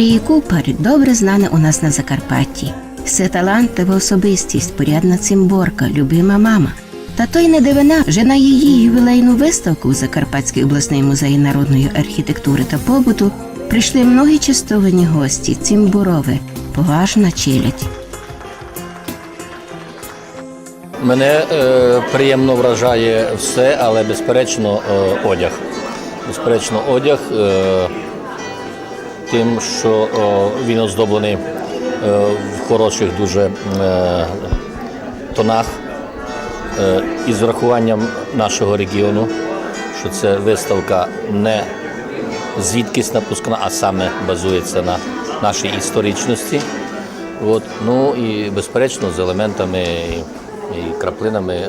Марії Купер добре знане у нас на Закарпатті. Це талантлива особистість, порядна цимборка, любима мама. Та то й не дивина, вже на її ювілейну виставку у Закарпатський обласний музей народної архітектури та побуту прийшли многі частовані гості, цимбурови, поважна челядь. Мене е, приємно вражає все, але безперечно е, одяг. Безперечно, одяг е, тим, що він оздоблений е, в хороших дуже е, тонах е, із врахуванням нашого регіону, що це виставка не звідкись напускна, а саме базується на нашій історичності. От, ну і безперечно з елементами і, краплинами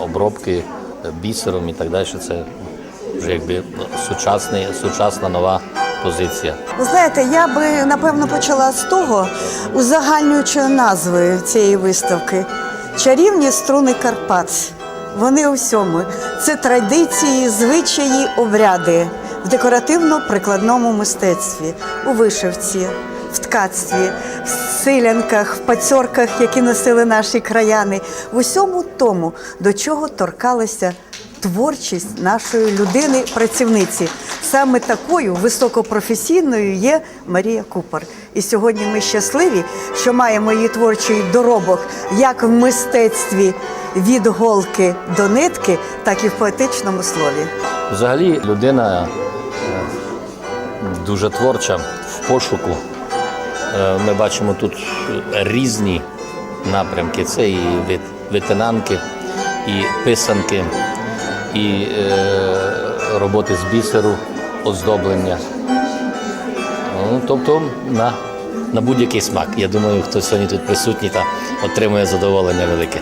обробки бісером і так далі. Це вже якби сучасний, сучасна нова позиція. Ви знаєте, я би напевно почала з того, узагальнюючої назви цієї виставки Чарівні струни Карпат. Вони у всьому. Це традиції, звичаї, обряди в декоративно-прикладному мистецтві, у вишивці, в ткацтві, в силянках, в пацьорках, які носили наші краяни, в усьому тому, до чого торкалася творчість нашої людини-працівниці. Саме такою високопрофесійною є Марія Купер. І сьогодні ми щасливі, що маємо її творчий доробок як в мистецтві від голки до нитки, так і в поетичному слові. Взагалі людина е, дуже творча в пошуку. Е, Ми бачимо тут різні напрямки. Це і вит- витинанки, і писанки, і е, роботи з бісеру, оздоблення. Ну, тобто на, на будь-який смак. Я думаю, хто сьогодні тут присутній та отримує задоволення велике.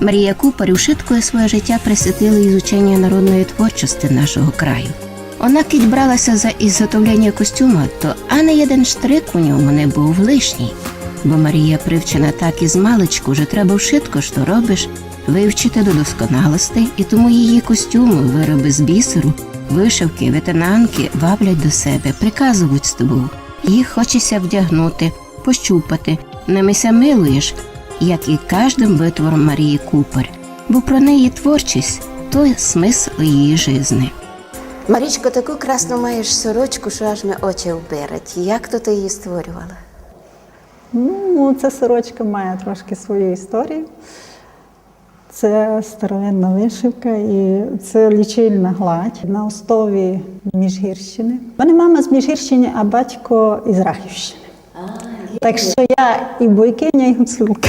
Марія Купер ушиткує своє життя присвятила ізученню народної творчості нашого краю. Вона кить бралася за ізготовлення костюма, то а не один штрик у ньому не був лишній. Бо Марія привчена так і з що треба вшитко, що робиш, вивчити до досконалостей, і тому її костюми, вироби з бісеру, вишивки, ветенанки ваблять до себе, приказують з тобою. Їх хочеться вдягнути, пощупати, немися милуєш, як і кожним витвором Марії Купер, бо про неї творчість то смисл її жизни. Марічко, таку красну маєш сорочку, що аж ми очі вбирать. Як то ти її створювала? Ну, ця сорочка має трошки свою історію. Це старовинна вишивка і це лічильна гладь на основі Міжгірщини. У мене мама з Міжгірщини, а батько із Рахівщини. Так що я і бойкиня, і гуцулка.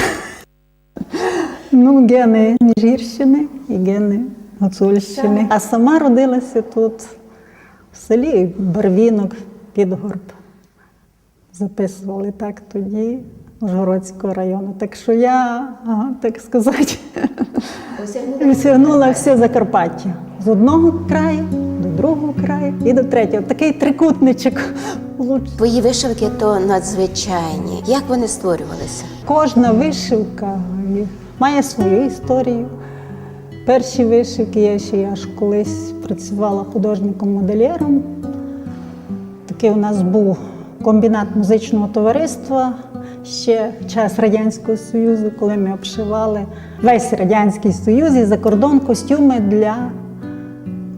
Ну, гени Міжгірщини і гени Гуцульщини. А сама родилася тут, в селі Барвінок, Підгорб записували так тоді Ужгородського району. Так що я, ага, так сказати, осягнула все Закарпаття. З одного краю до другого краю і до третього. Такий трикутничок. Твої вишивки то надзвичайні. Як вони створювалися? Кожна вишивка має свою історію. Перші вишивки я ще я ж колись працювала художником-модельєром. Такий у нас був комбінат музичного товариства ще час Радянського Союзу, коли ми обшивали весь Радянський Союз і за кордон костюми для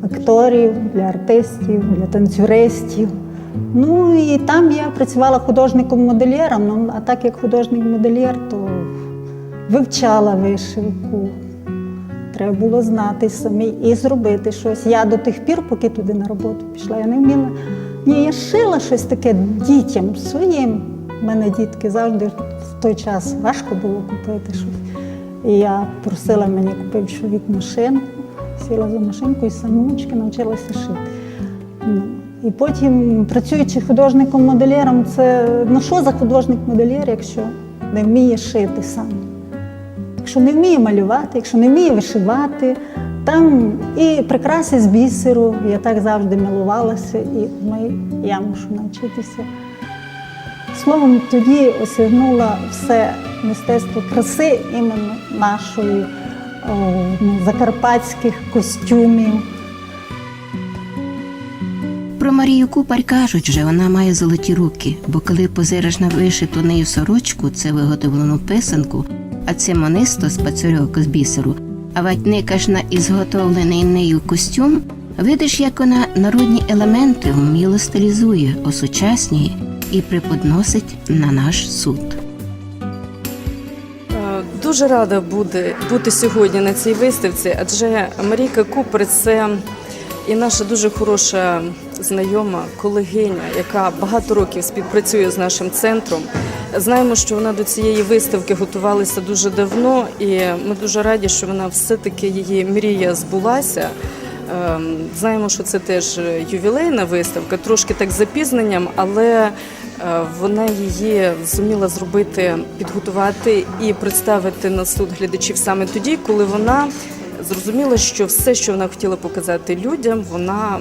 акторів, для артистів, для танцюристів. Ну і там я працювала художником-модельєром. Ну, а так як художник-модельєр, то вивчала вишивку. Треба було знати самі і зробити щось. Я до тих пір, поки туди на роботу пішла, я не вміла. Ні, я шила щось таке дітям своїм. У мене дітки завжди в той час важко було купити щось. І я просила мені купив чоловік машинку, сіла за машинку і самоучки навчилася шити. Ну, і потім, працюючи художником-модельєром, це ну що за художник-модельєр, якщо не вміє шити сам? Якщо не вміє малювати, якщо не вміє вишивати, там і прикраси з бісеру, я так завжди милувалася, і ми, я мушу навчитися. Словом, тоді осягнула все мистецтво краси іменно нашої, о, ну, закарпатських костюмів. Про Марію Купар кажуть, що вона має золоті руки, бо коли позириш на вишиту нею сорочку, це виготовлену писанку, а це монисто з пацюрьовку з бісеру, а ватникаш на ізготовлений нею костюм, видиш, як вона народні елементи вміло стилізує, осучаснює і преподносить на наш суд. Е, Дуже рада буде бути сьогодні на цій виставці, адже Марійка Купер це і наша дуже хороша знайома колегиня, яка багато років співпрацює з нашим центром. Знаємо, що вона до цієї виставки готувалася дуже давно, і ми дуже раді, що вона все-таки її мрія збулася. Ем, Знаємо, що це теж ювілейна виставка, трошки так з запізненням, але е, вона її зуміла зробити, підготувати і представити на суд глядачів саме тоді, коли вона зрозуміла, що все, що вона хотіла показати людям, вона,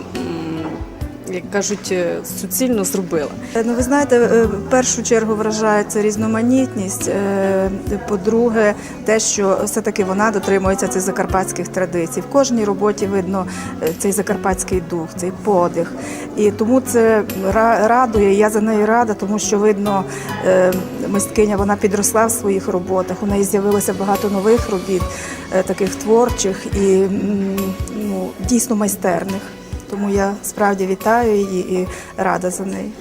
як кажуть, е, суцільно зробила. Ну, ви знаєте, е, в першу чергу вражає це різноманітність. е, По-друге, те, що все-таки вона дотримується цих закарпатських традицій. В кожній роботі видно е, цей закарпатський дух, цей подих. І тому це ра- радує. Я за нею рада, тому що видно, е, мисткиня вона підросла в своїх роботах. У неї з'явилося багато нових робіт, е, таких творчих і ну, дійсно майстерних. Тому я справді вітаю її і рада за неї.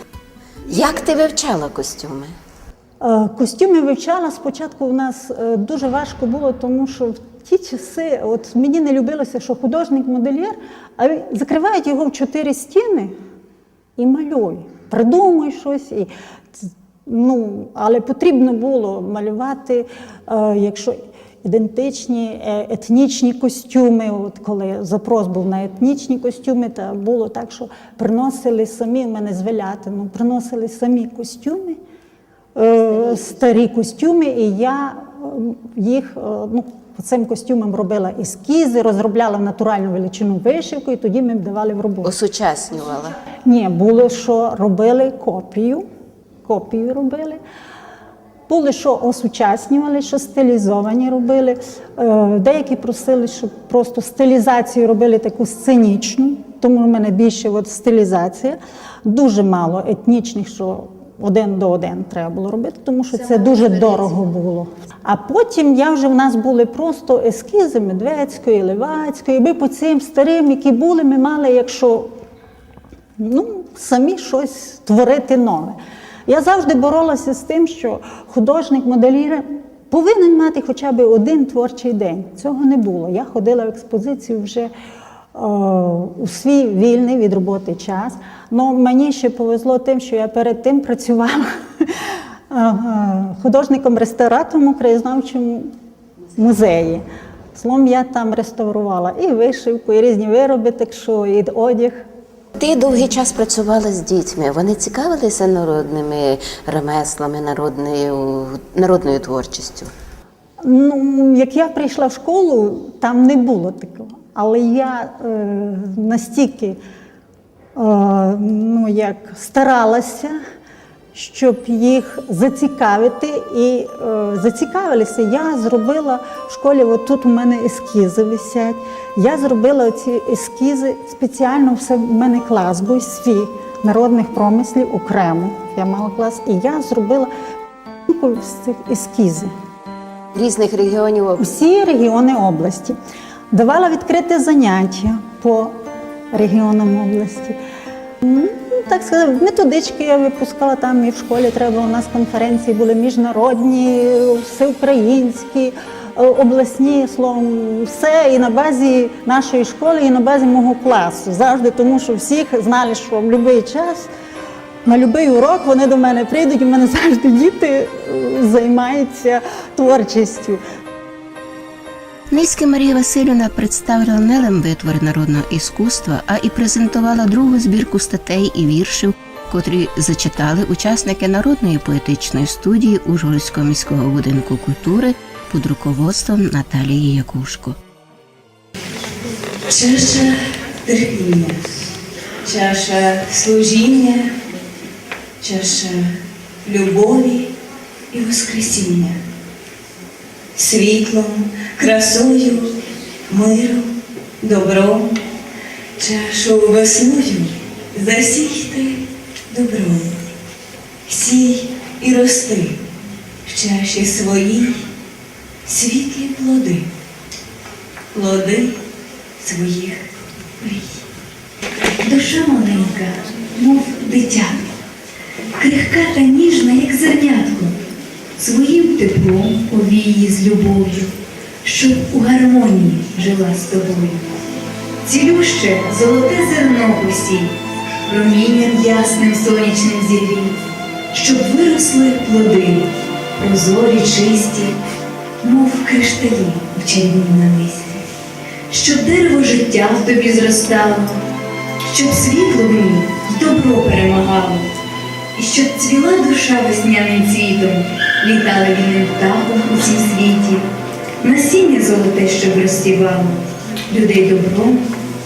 Як ти вивчала костюми? Е, Костюми вивчала спочатку. У нас е, дуже важко було, тому що в ті часи, от мені не любилося, що художник-модельєр, а закривають його в чотири стіни і малює. Придумує щось. І, ну, але потрібно було малювати, е, якщо ідентичні е, етнічні костюми. От коли запрос був на етнічні костюми, то було так, що приносили самі, в мене з Велятину, приносили самі костюми е, старі костюми, і я їх е, ну, цим костюмам робила ескізи, розробляла натуральну величину вишивку, і тоді ми давали в роботу. Осучаснювала. Ні, було, що робили копію, копію робили. Були, що осучаснювали, що стилізовані робили. Е, Деякі просили, щоб просто стилізацію робили таку сценічну, тому в мене більше от стилізація. Дуже мало етнічних, що один до один треба було робити, тому що це, дуже дорого було. А потім я вже в нас були просто ескізи Медведської, Левацької. Ми по цим старим, які були, ми мали, якщо ну, самі щось творити нове. Я завжди боролася з тим, що художник моделіра повинен мати хоча б один творчий день. Цього не було. Я ходила в експозицію вже е, у свій вільний від роботи час. Ну, мені ще повезло тим, що я перед тим працювала художником-реставратором у краєзнавчому музеї. Словом, я там реставрувала і вишивку, і різні вироби, так що і одяг. Ти довгий час працювала з дітьми. Вони цікавилися народними ремеслами, народною, народною творчістю. Ну, як я прийшла в школу, там не було такого. Але я е, настільки е, ну, як старалася, щоб їх зацікавити, і е, зацікавилися. Я зробила в школі, от тут у мене ескізи висять. Я зробила ці ескізи спеціально, все в мене клас був свій народних промислів окремо. Я мала клас, і я зробила з цих ескізів Різних регіонів всі регіони області. Давала відкрите заняття по регіонам області. Так сказати, методички я випускала там і в школі треба. У нас конференції були міжнародні, всеукраїнські, е, обласні, словом, все і на базі нашої школи, і на базі мого класу. Завжди, тому що всіх знали, що в будь-який час на будь-який урок вони до мене прийдуть, у мене завжди діти е, займаються творчістю. Низька Марія Васильівна представила не лише витвори народного іскусства, а і презентувала другу збірку статей і віршів, котрі зачитали учасники народної поетичної студії Ужгородського міського будинку культури під руководством Наталії Якушко. Чаша терпіння, чаша служіння, чаша любові і воскресіння, світлом, красою, миром, добром, чашу весною засійте добро, сій і рости в чаші своїй світлі плоди, плоди своїх мрій. Душа маленька, мов дитя, крихка та ніжна, як зернятко, своїм теплом повії з любов'ю, щоб у гармонії жила з тобою. Цілюще золоте зерно посій, промінням ясним сонячним зігрій, щоб виросли плоди, прозорі, чисті, мов кришталі у чарівному намисті, щоб дерево життя в тобі зростало, щоб світло в ній добро перемагало, і щоб цвіла душа весняним цвітом, літали вільним птахом у цім світі, насіння золоте, щоб розсівало, людей добром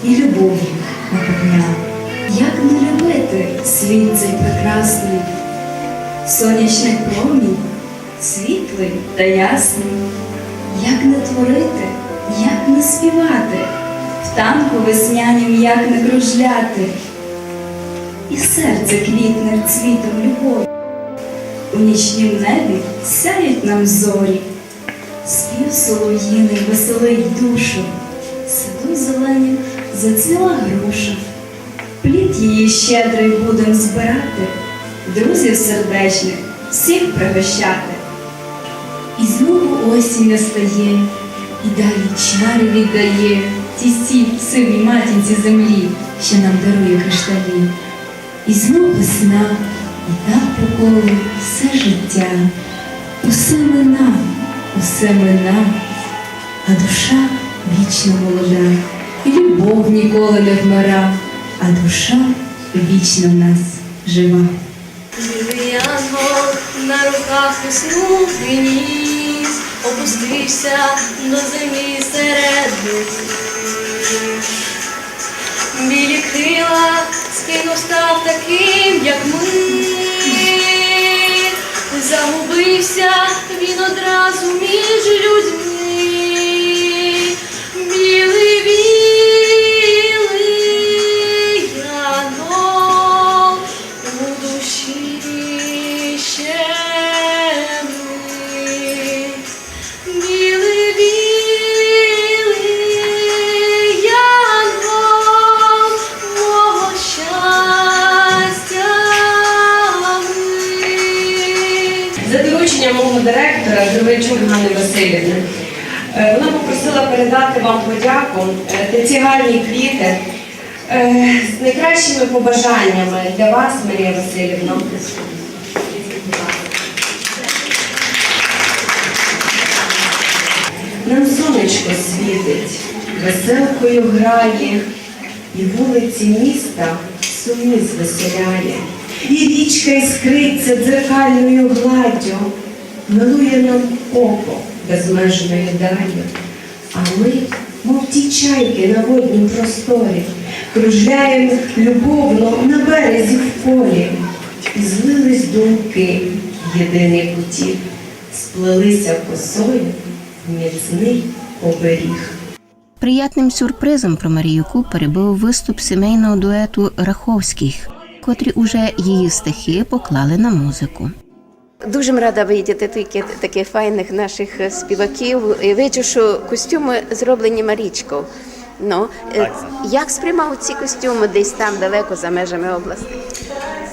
і любов'ю наповняло. Як не любити світ цей прекрасний, сонячний промінь, світлий та ясний, як не творити, як не співати, в танку веснянім як не кружляти, і серце квітне цвітом любові. У нічнім небі сяють нам зорі, спів солов'їний веселить душу, саду зеленім зацвіла груша. Плід її щедрий будем збирати, друзів сердечних всіх пригощати. І знову осінь настає, і далі чари віддає тій сій сивій матінці землі, що нам дарує кришталі. І знов весна, і так колу все життя, усе мина, усе мина, а душа вічно молода, і любов ніколи не вмира, а душа вічно в нас жива. Ангел на руках весну приніс, опустився до землі серед. Білі крила спину став таким, як ми. Загубився він одразу між людьми. Передати вам подяку е, та ці гарні квіти е, з найкращими побажаннями для вас, Марія Васильівна. Нам сонечко світить, веселкою грає, і вулиці міста сумні звеселяє. І річка іскриться дзеркальною гладдю, милує нам око безмежною далі. Ми, мов ті чайки на воднім просторі, кружляємо любовно на березі в полі. І злились думки єдиний потік, сплелися косою в міцний оберіг. Приятним сюрпризом про Марію Купери був виступ сімейного дуету Раховських, котрі уже її стихи поклали на музику. Дуже рада бачити такі, таких файних наших е, співаків. І Бачу, що костюми зроблені Марічкою. Ну, е, як сприймав ці костюми десь там далеко за межами області?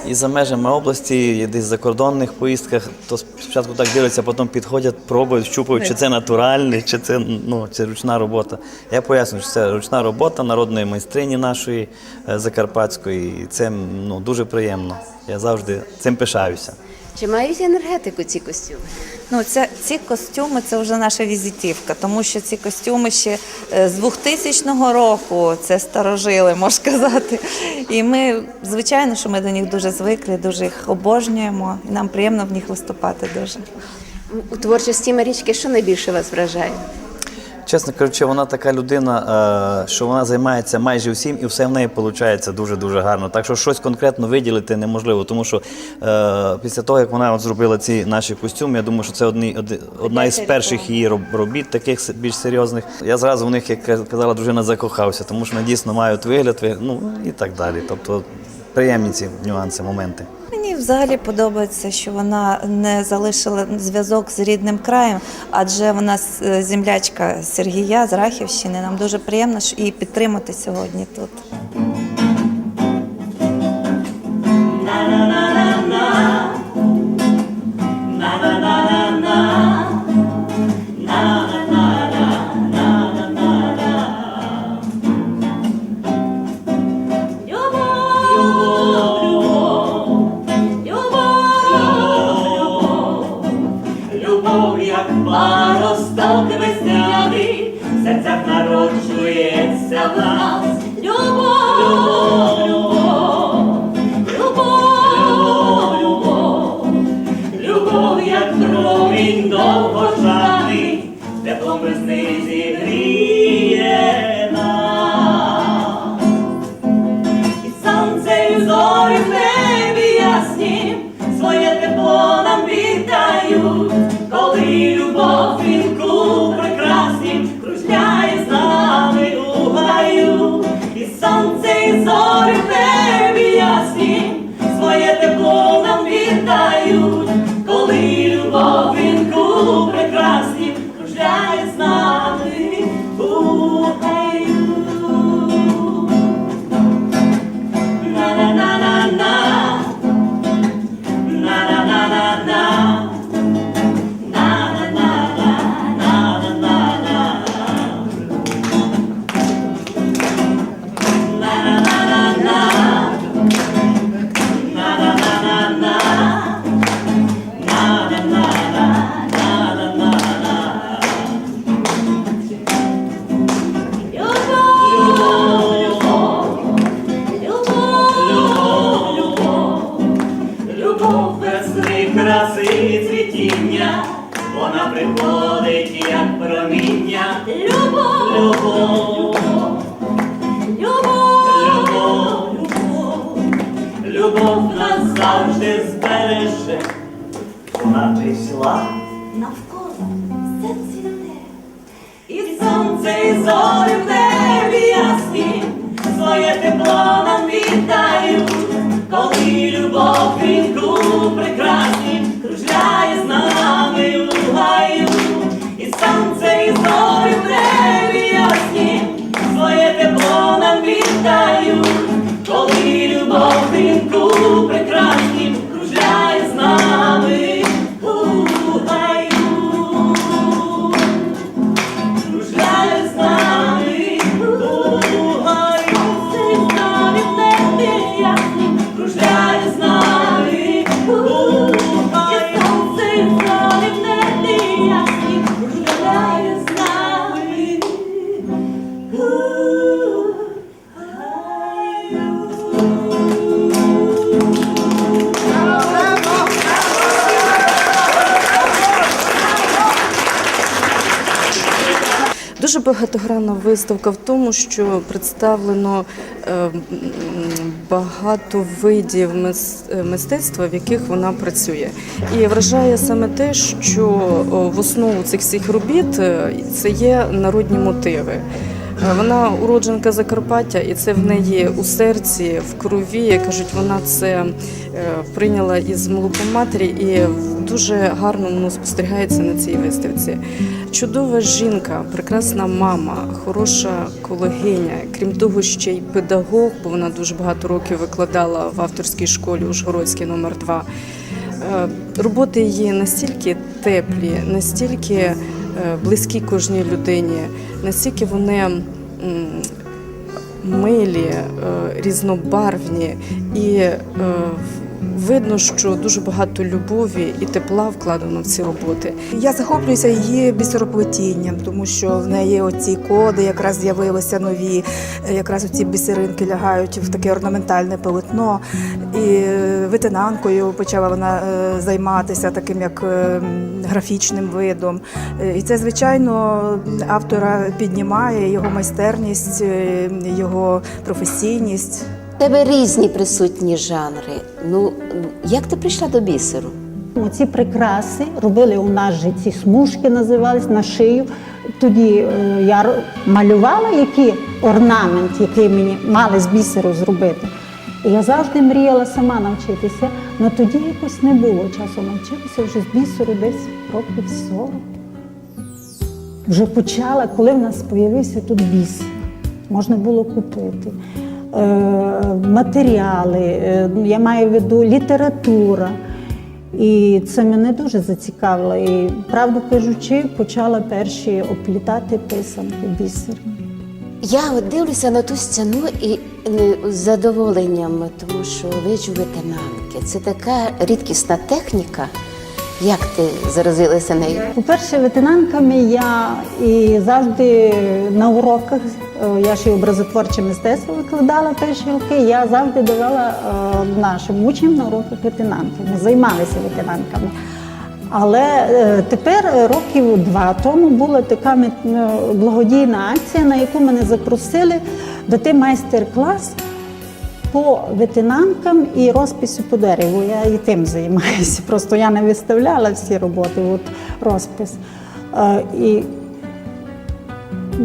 І за межами області, і десь в закордонних поїздках, то спочатку так дивляться, потім підходять, пробують, щупають, чи це натуральний, чи це ну, чи ручна робота. Я поясню, що це ручна робота народної майстрині нашої е, закарпатської, і це ну, дуже приємно. Я завжди цим пишаюся. Чи мають енергетику ці костюми? Ну, це, ці костюми це вже наша візитівка, тому що ці костюми ще е, з 2000 року це старожили, можна сказати. І ми, звичайно, що ми до них дуже звикли, дуже їх обожнюємо, і нам приємно в них виступати дуже. У творчості Марічки що найбільше вас вражає? Чесно кажучи, вона така людина, е, що вона займається майже всім, і все в неї виходить дуже-дуже гарно. Так що щось конкретно виділити неможливо, тому що е, після того, як вона от зробила ці наші костюми, я думаю, що це одні, одна із перших її робіт, таких більш серйозних. Я зразу в них, як казала дружина, закохався, тому що вони дійсно мають вигляд, ну і так далі. Тобто приємні ці нюанси, моменти. Мені взагалі подобається, що вона не залишила зв'язок з рідним краєм, адже вона е, землячка Сергія з Рахівщини. Нам дуже приємно і підтримати сьогодні тут. Вона прийшла навколо все цвіте. І сонце, і зорі в небі ясні, своє тепло нам віддають, коли любов вінку прекрасні кружляє з нами у гаю. І сонце, і зорі в небі ясні, своє тепло нам віддають, коли любов вінку прекрасні Дуже багатогранна виставка в тому, що представлено е, багато видів мистецтва, в яких вона працює. І вражає саме те, що в основу цих всіх робіт е, це є народні мотиви. Вона уродженка Закарпаття, і це в неї у серці, в крові. Кажуть, вона це е, прийняла із молоком матері, і дуже гарно воно спостерігається на цій виставці. Чудова жінка, прекрасна мама, хороша колегиня, крім того, ще й педагог, бо вона дуже багато років викладала в авторській школі Ужгородській номер 2 Е, Роботи її настільки теплі, настільки близькі кожній людині, настільки вони милі, е, різнобарвні. І е, видно, що дуже багато любові і тепла вкладено в ці роботи. Я захоплююся її бісероплетінням, тому що в неї оці коди якраз з'явилися нові, якраз оці бісеринки лягають в таке орнаментальне полотно. І витинанкою почала вона е, займатися таким як е, графічним видом. І це, звичайно, автора піднімає його майстерність, е, його професійність. Тебе різні присутні жанри. Ну, як ти прийшла до бісеру? Оці прикраси робили у нас же ці смужки називались на шию. Тоді е, я малювала який орнамент, який мені мали з бісеру зробити. І я завжди мріяла сама навчитися, але тоді якось не було часу навчитися вже з бісеру десь років 40. Вже почала, коли в нас з'явився тут біс, можна було купити. Е, матеріали, е, я маю в виду література. І це мене дуже зацікавило. І правду кажучи, почала перші оплітати писанки бісерні. Я от дивлюся на ту стіну і е, з задоволенням, тому що вижу ветенанки. Це така рідкісна техніка. Як ти заразилася нею? По-перше, ветенанками я і завжди на уроках, я ж і образотворче мистецтво викладала перші роки, я завжди давала е, нашим учням на уроках ветенанки. Ми займалися ветенанками. Але е, тепер е, років два тому була така е, благодійна акція, на яку мене запросили дати майстер-клас по ветенанкам і розпису по дереву. Я і тим займаюся. Просто я не виставляла всі роботи, от розпис. Е, І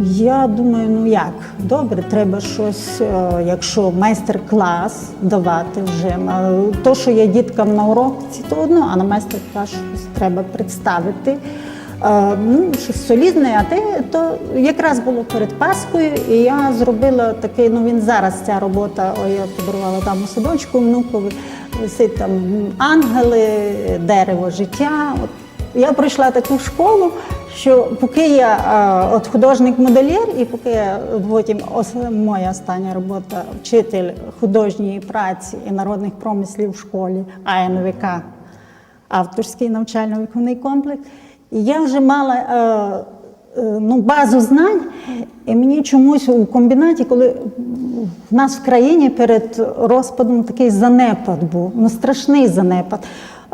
я думаю, ну як, добре, треба щось, е, якщо майстер-клас давати вже. Е, То, що я діткам на уроці, то одно, а на майстер-клас щось треба представити. Е, Ну, щось солідне, а те, то якраз було перед Паскою, і я зробила такий, ну він зараз ця робота, о, я подарувала там у садочку внукові, висить там ангели, дерево життя. От я пройшла таку школу, що поки я е, от художник-модельєр, і поки я потім моя остання робота вчитель художньої праці і народних промислів в школі АНВК, авторський навчально-виховний комплекс. Я вже мала е, е, ну, базу знань, і мені чомусь у комбінаті, коли в нас в країні перед розпадом такий занепад був, ну страшний занепад.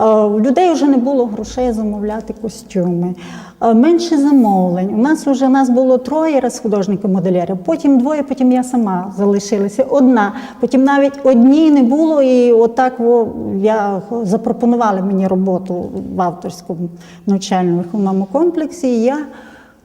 Е, У людей вже не було грошей замовляти костюми, е, менше замовлень. У нас вже нас було троє раз художників моделярів, потім двоє, потім я сама залишилася одна. Потім навіть одній не було, і отак во, я запропонували мені роботу в авторському навчально-виховному комплексі. І я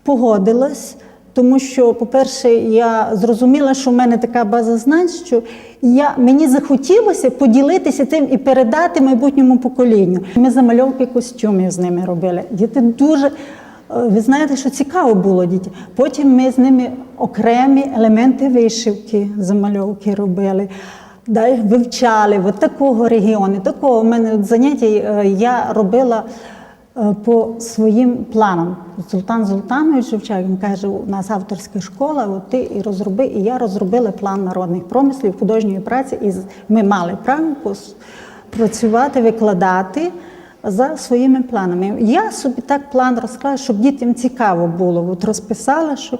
погодилась. Тому що, по-перше, я зрозуміла, що в мене така база знань, що я, мені захотілося поділитися цим і передати майбутньому поколінню. Ми замальовки костюмів з ними робили. Діти дуже, е, ви знаєте, що цікаво було дітям. Потім ми з ними окремі елементи вишивки, замальовки робили. Далі вивчали от такого регіону, такого. У мене заняття е, я робила по своїм планам. Султан Золтанович Шевчак, він каже, у нас авторська школа, от ти і розроби. І я розробила план народних промислів, художньої праці, і ми мали право працювати, викладати за своїми планами. Я собі так план розклала, щоб дітям цікаво було. От розписала, що,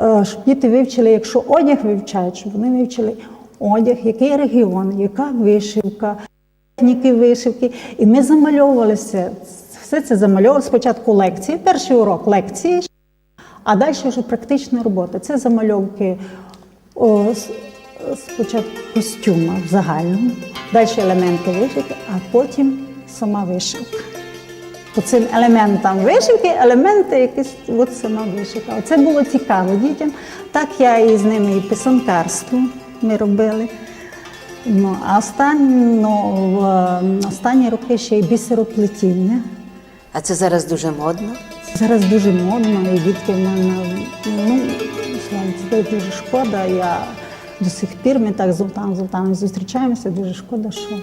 е, щоб діти вивчили, якщо одяг вивчають, щоб вони вивчили одяг, який регіон, яка вишивка, техніки вишивки. І ми замальовувалися. Все це замальовували спочатку лекції, перший урок лекції, а далі вже практична робота. Це замальовки о, спочатку костюма в загальному, далі елементи вишивки, а потім сама вишивка. По цим елементам вишивки, елементи якісь от сама вишивка. Це було цікаво дітям. Так я і з ними і писанкарство ми робили. Ну, а останні, ну, останні роки ще й бісероплетіння. А це зараз дуже модно. Зараз дуже модно, і дітки в мене, ну, це дуже шкода. Я до сих пір ми так з Золтаном Золтаном зустрічаємося, дуже шкода, що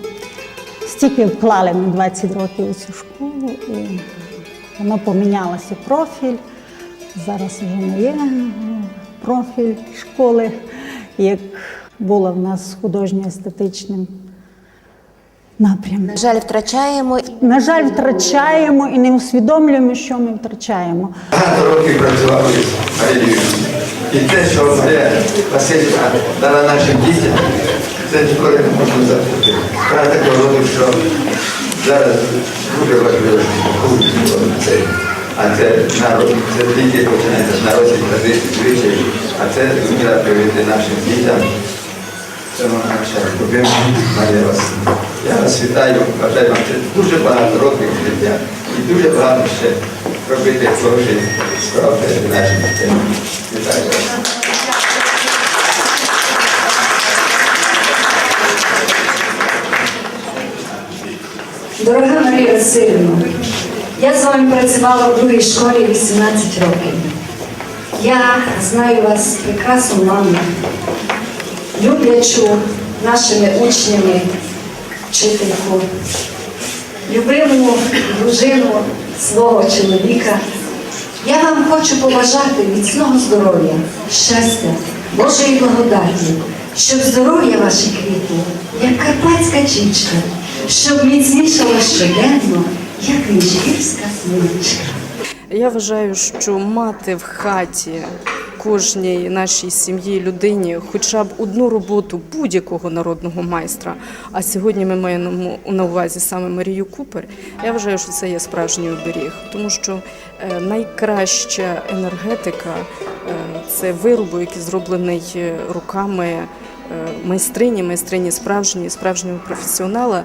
стільки вклали ми 20 років у цю школу, і воно помінялося профіль. Зараз вже не є профіль школи, як було в нас художньо-естетичним напрямом. На жаль, втрачаємо. На жаль, втрачаємо і не усвідомлюємо, що ми втрачаємо. Багато років працював із Марією. І те, що Марія Васильівна дала нашим дітям, це ніколи не можна забути. Справа такого роду, що зараз дуже важливо, що це. А це народ, це тільки починається з народних традицій, звичаїв, а це зуміла привити нашим дітям. Я вас вітаю, бажаю вам ще дуже багато років життя і дуже багато ще робити хороші справи перед нашим дітям. Вітаю вас. Дорога Марія Васильівна, я з вами працювала в другій школі 18 років. Я знаю вас прекрасну маму, люблячу нашими учнями, вчительку, любиму дружину свого чоловіка. Я вам хочу побажати міцного здоров'я, щастя, Божої благодаті, щоб здоров'я ваше квітло, як карпатська чічка, щоб міцнішало щоденно, як вінчківська смоличка. Я вважаю, що мати в хаті кожній нашій сім'ї людині хоча б одну роботу будь-якого народного майстра. А сьогодні ми маємо на увазі саме Марію Купер. Я вважаю, що це є справжній оберіг, тому що е, найкраща енергетика е, це вироби, які зроблені е, руками майстрині, майстрині справжньої, справжнього професіонала.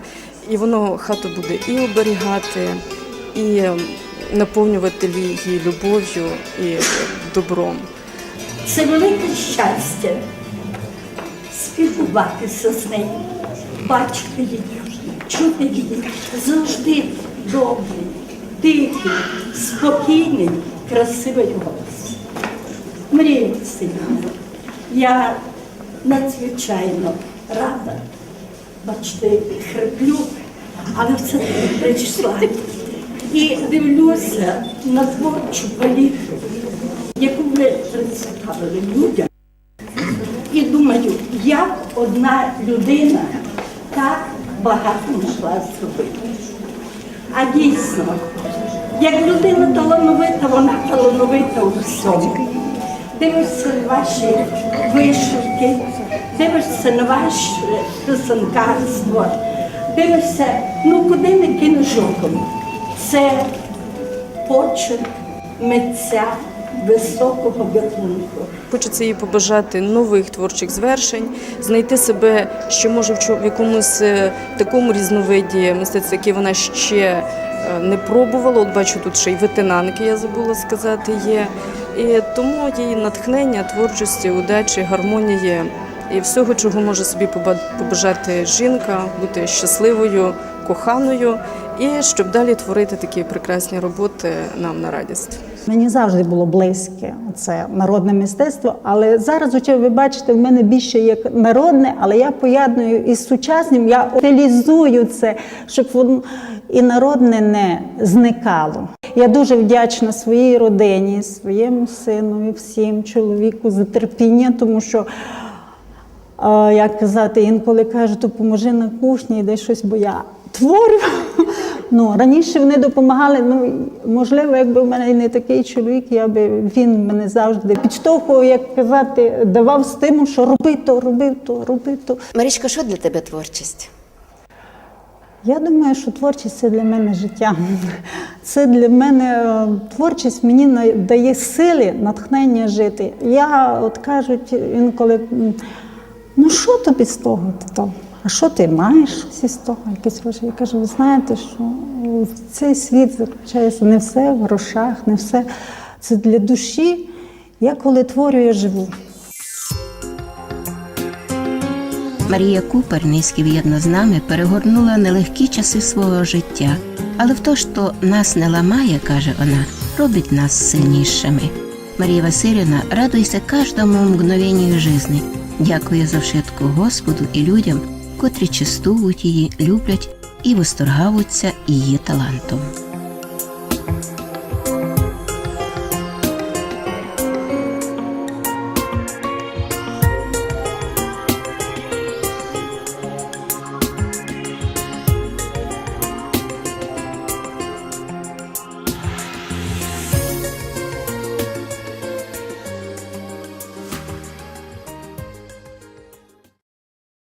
І воно хату буде і оберігати, і наповнювати її любов'ю і добром. Це велике щастя спілкуватися з нею, бачити її, чути її. Завжди добрий, тихий, спокійний, красивий голос. Мрія Васильівна, я надзвичайно рада, бачите, хриплю, але все таки прийшла. І дивлюся на творчу палітру, яку ви представили людям. І думаю, як одна людина так багато могла зробити. А дійсно, як людина талановита, вона талановита у всьому. Дивишся на ваші вишивки, дивишся на ваше писанкарство, дивишся, ну куди не кинеш оком. Це почерк митця високого гатунку. Хочеться їй побажати нових творчих звершень, знайти себе, що може в якомусь е, такому різновиді мистецтва, яке вона ще е, не пробувала. От бачу, тут ще й ветенанки, я забула сказати, є. І тому їй натхнення, творчості, удачі, гармонії і всього, чого може собі побажати жінка, бути щасливою, коханою, і щоб далі творити такі прекрасні роботи нам на радість. Мені завжди було близьке це народне мистецтво, але зараз, ви бачите, в мене більше як народне, але я поєдную із сучасним, я утилізую це, щоб воно і народне не зникало. Я дуже вдячна своїй родині, своєму сину і всім чоловіку за терпіння, тому що. Як казати, інколи кажуть, допоможи на кухні, де щось, бо я творю. Ну, раніше вони допомагали. Ну, можливо, якби в мене і не такий чоловік, я би він мене завжди підштовхував, як казати, давав стимул, що роби то, роби то, роби то. Марічка, що для тебе творчість? Я думаю, що творчість це для мене життя. Це для мене е, творчість мені дає сили, натхнення жити. Я от кажуть інколи, ну що тобі з того? то? А що ти маєш щось із того? Якісь гроші? Я кажу, ви знаєте, що цей світ заключається не все в грошах, не все. Це для душі. Я коли творю, я живу. Марія Купер, неспів'єдно з нами, перегорнула нелегкі часи свого життя. Але в то, що нас не ламає, каже вона, робить нас сильнішими. Марія Васильівна радується кожному мгновенню жизни. Дякує за вшитку Господу і людям, котрі частують її, люблять і восторгаються її талантом.